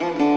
Mm-hmm.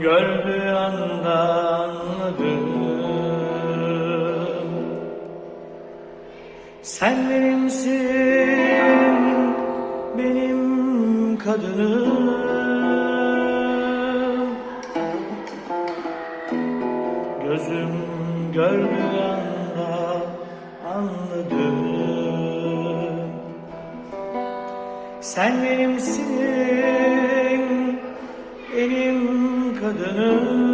gördüğü anda anladım. Sen benimsin, benim kadınım. Gözüm gördüğü anda anladım. Sen benimsin benim kadınım.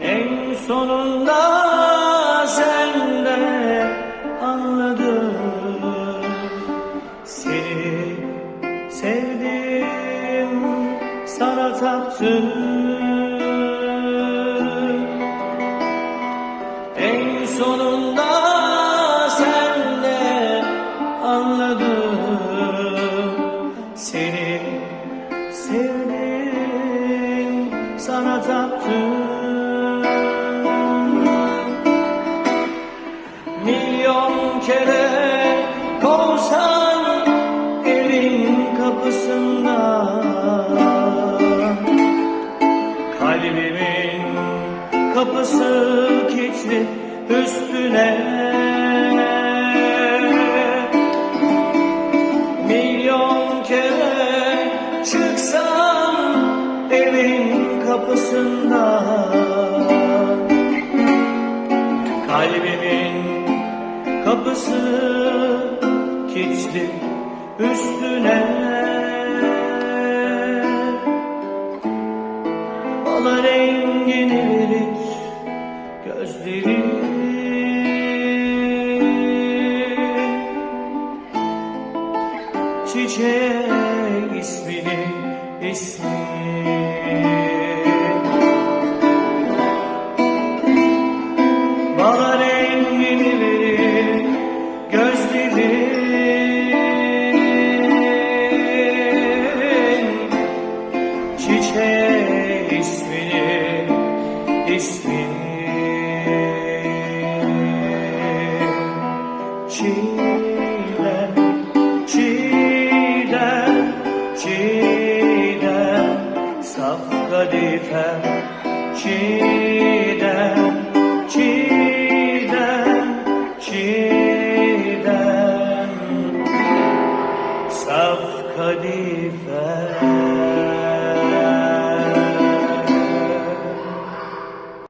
En sonunda sen de anladın Seni sevdim, sana taptım En sonunda Seni sevdim, sana taptım Milyon kere kovsan evin kapısında. Kalbimin kapısı kilitli üstüne evin kapısından Kalbimin kapısı kilitli üstüne. Bala rengini verir gözlerin Çiçeğe ismini ismini çiğdem, çiğdem, çiğdem. Saf